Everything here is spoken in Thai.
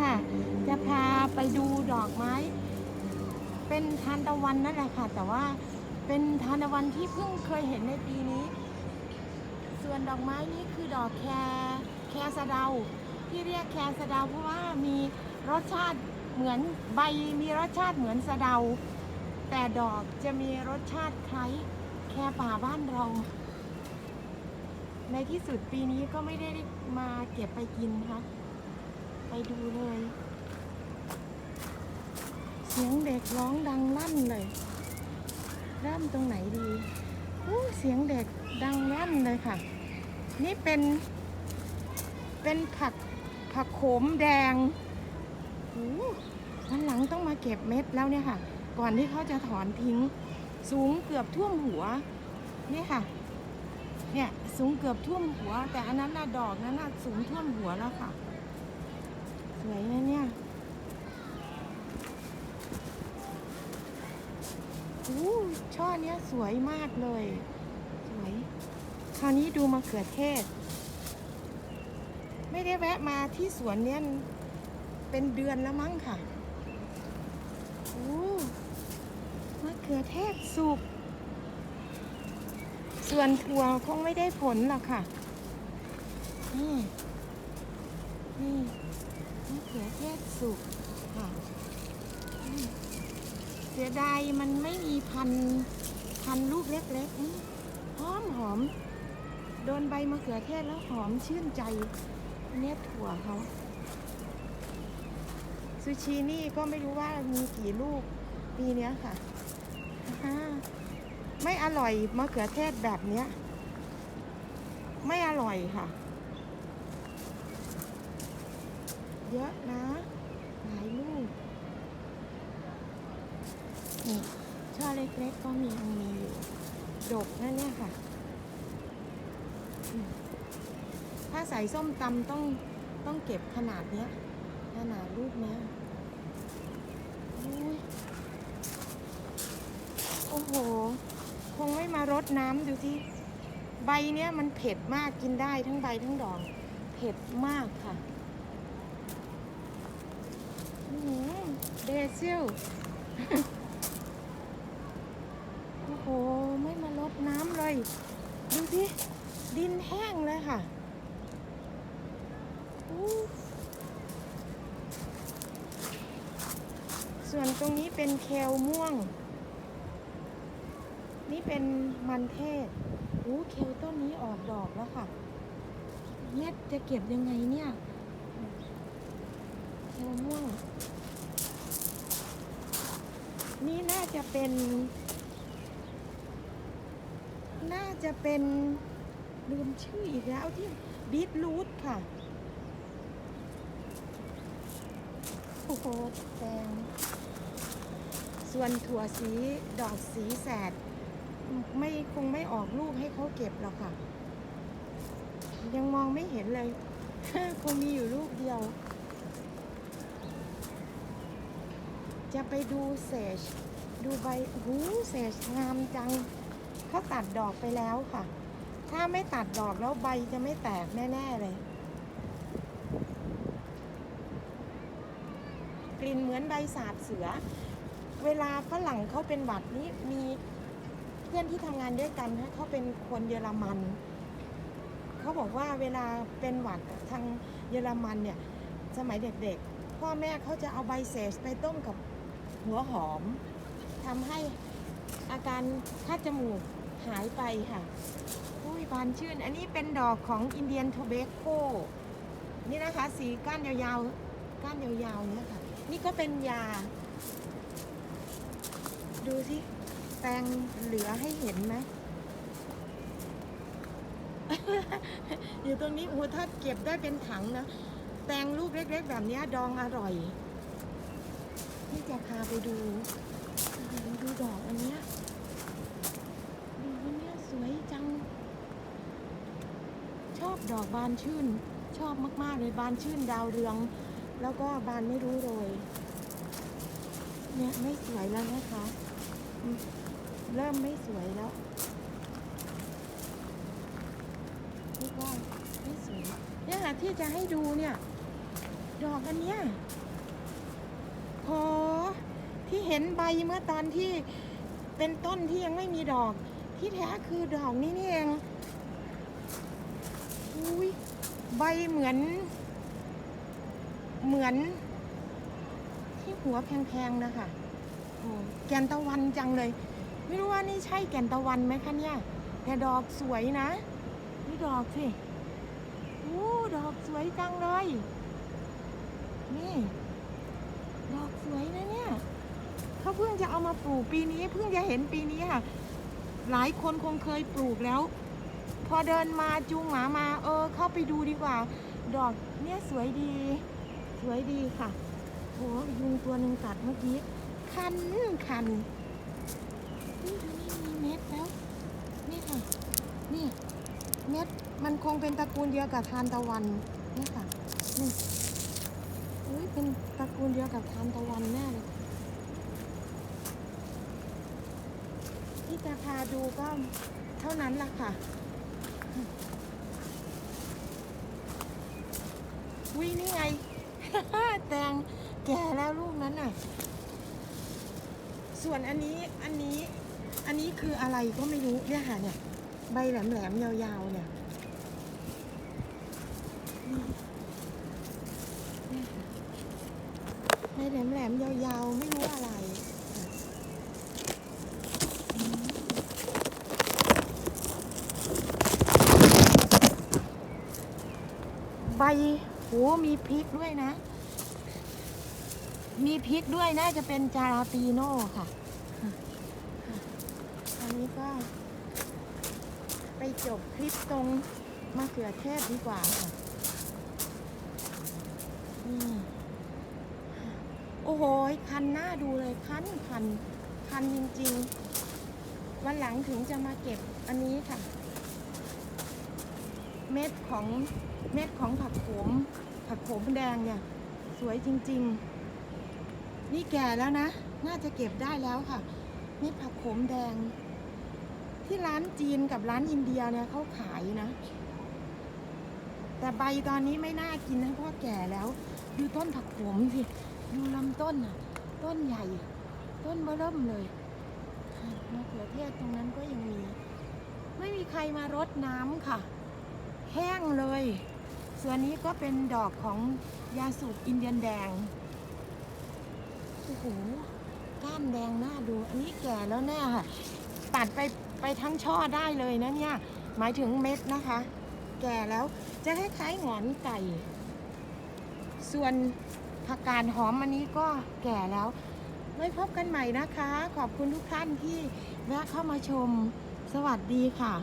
ค่ะ จะพาไปดูดอกไม้ เป็นทานตะวันนั่นแหละค่ะ แต่ว่าเป็นทานตะวันที่เพิ่งเคยเห็นในปีนี้ ส่วนดอกไม้นี้คือดอกแครแครสะเดา ที่เรียกแครสะเดา เพราะว่ามีรสชาติเหมือนใบมีรสชาติเหมือนสะเดา แต่ดอกจะมีรสชาติคล้ายแครป่าบ้านเราในที่สุดปีนี้ก็ไม่ได้มาเก็บไปกินค่ะ ไปดูเลย เสียงเด็กร้องดังลั่นเลยเริ่มตรงไหนดีอู้เสียงเด็กดังลั่นเลยค่ะ นี่เป็นเป็นผักผักโขมแดงอู้วันหลังต้องมาเก็บเม็ดแล้วเนี่ยค่ะ ก่อนที่เขาจะถอนทิ้ง สูงเกือบท่วมหัว นี่ค่ะ เนี่ยสูงเกือบท่วมหัว แต่อันนั้นน่ะดอกนั้นน่ะสูงท่วมหัวแล้วค่ะ วยนะเนี่ยอู้ช่อเนี้ยสวยมากเลย สวย คราวนี้ดูมะเขือเทศ ไม่ได้แวะมาที่สวนเนี้ยเป็นเดือนแล้วมั้งค่ะอู้มะเขือเทศสุก ส่วนถั่วคงไม่ได้ผลหรอกค่ะ นี่ นี่ มะเขือเทศสุกค่ะเสียดายมันไม่มีพันพันลูกเล็กๆหอมหอม โดนใบมะเขือเทศแล้วหอมชื่นใจ เนี้ยถั่วเขาซูชินี่ก็ไม่รู้ว่ามีกี่ลูกปีเนี้ยค่ะ ไม่อร่อยมะเขือเทศแบบเนี้ย ไม่อร่อยค่ะ เยอะนะหลายลูกนี่ช่อเล็กๆก็มียังมีอยู่ดกนะเนี่ยค่ะ ถ้าใส่ส้มตำต้องต้องเก็บขนาดเนี้ยขนาดลูกเนี้ยโอ้โห คงไม่มารดน้ำดูที่ใบเนี้ยมันเผ็ดมากกินได้ทั้งใบทั้งดอก เผ็ดมากค่ะ เบซิลโอ้โห ไม่มารดน้ำเลย ดูที่ดินแห้งเลยค่ะส่วนตรงนี้เป็นเคลม่วง นี่เป็นมันเทศโอ้เคลต้นนี้ออกดอกแล้วค่ะเนี่ยจะเก็บยังไงเนี่ย เคลม่วง นี่น่าจะเป็น น่าจะเป็นลืมชื่ออีกแล้วที่บีทรูทค่ะ โอ้โหแดงส่วนถั่วสีดอกสีแสด ไม่คงไม่ออกลูกให้เขาเก็บหรอกค่ะ ยังมองไม่เห็นเลย คงมีอยู่ลูกเดียว จะไปดูเศษดูใบหูเศษงามจังเขาตัดดอกไปแล้วค่ะ ถ้าไม่ตัดดอกแล้วใบจะไม่แตกแน่ๆเลย กลิ่นเหมือนใบสาบเสือ เวลาฝรั่งเขาเป็นหวัดนี้มีเพื่อนที่ทำงานด้วยกันนะเขาเป็นคนเยอรมันเขาบอกว่าเวลาเป็นหวัดทางเยอรมันเนี่ย สมัยเด็กๆ พ่อแม่เขาจะเอาใบเซสไปต้มกับ หัวหอมทำให้อาการคัดจมูกหายไปค่ะอุ้ยบานชื่น อันนี้เป็นดอกของอินเดียนโทเบโกนี่นะคะสีก้านยาวๆ ก้านยาวๆเนี่ยค่ะ นี่ก็เป็นยา ดูสิ แตงเหลือให้เห็นไหม อยู่ตรงนี้โอ้ถ้าเก็บได้เป็นถังนะ แตงลูกเล็กๆ แบบนี้ดองอร่อย นี่จะพาไปดูดูดอกอันเนี้ยดูอันเนี้ยสวยจัง ชอบดอกบานชื่น ชอบมากๆเลยบานชื่นดาวเรือง แล้วก็บานไม่รู้โรยเนี่ยไม่สวยแล้วนะคะ เริ่มไม่สวยแล้วนี่ก็ไม่สวยเนี่ยค่ะที่จะให้ดูเนี่ย ดอกอันเนี้ย โหที่เห็นใบเมื่อตอนที่เป็นต้นที่ยังไม่มีดอก ที่แท้คือดอกนี้นี่เองอุ้ยใบเหมือน เหมือน ที่หัวแพงๆนะคะโอ้แกนตะวันจังเลย ไม่รู้ว่านี่ใช่แก่นตะวันไหมคะเนี่ย แต่ดอกสวยนะนี่ดอกสิโอ้ดอกสวยจังเลย นี่ ดอกสวยนะเนี่ยเขาเพิ่งจะเอามาปลูกปีนี้เพิ่งจะเห็นปีนี้ค่ะ หลายคนคงเคยปลูกแล้ว พอเดินมาจูงหมามา เออ เข้าไปดูดีกว่า ดอกเนี่ยสวยดี สวยดีค่ะโหยุงตัวหนึ่งกัดเมื่อกี้ คันคันนี่ดูนี่มีเม็ดแล้ว นี่ค่ะ นี่ เม็ดมันคงเป็นตระกูลเดียวกับทานตะวันนี่ค่ะนี่ อุ้ยเป็นตระกูลเดียวกับทานตะวันแน่เลยที่จะพาดูก็เท่านั้นล่ะค่ะ วินี่ไง แตงแก่แล้วลูกนั้นน่ะ ส่วนอันนี้อันนี้อันนี้คืออะไรก็ไม่รู้เนี่ยค่ะเนี่ย ใบแหลมๆยาวๆเนี่ยค่ะ ใบแหลมๆยาวๆ ไม่รู้อะไรใบโหมีพริกด้วยนะ มีพริกด้วยน่าจะเป็นจาราปีโน่ค่ะ อันนี้ก็ ไปจบคลิปตรงมะเขือเทศดีกว่าค่ะ นี่ อ้โหคันหน้าดูเลยคันคันคันจริงๆ วันหลังถึงจะมาเก็บอันนี้ค่ะ เม็ดของเม็ดของผักโขมผักโขมแดงเนี่ย สวยจริง ๆ นี่แก่แล้วนะ น่าจะเก็บได้แล้วค่ะ นี่ผักโขมแดง ที่ร้านจีนกับร้านอินเดียเนี่ยเขาขายนะ แต่ใบตอนนี้ไม่น่ากินนะเพราะแก่แล้ว ดูต้นผักโขมสิ ดูลำต้นอะ ต้นใหญ่ ต้นเบอเริ่มเลยมะเขือเทศตรงนั้นก็ยังมี ไม่มีใครมารดน้ำค่ะ แห้งเลย ส่วนนี้ก็เป็นดอกของยาสูบอินเดียนแดง โอ้โห ก้านแดงน่าดู อันนี้แก่แล้วแน่ค่ะ ตัดไปไปทั้งช่อได้เลยนะเนี่ย หมายถึงเม็ดนะคะ แก่แล้วจะคล้ายๆหงอนไก่ ส่วน ผักกาดหอมอันนี้ก็แก่แล้วไว้พบกันใหม่นะคะ ขอบคุณทุกท่านที่แวะเข้ามาชม สวัสดีค่ะ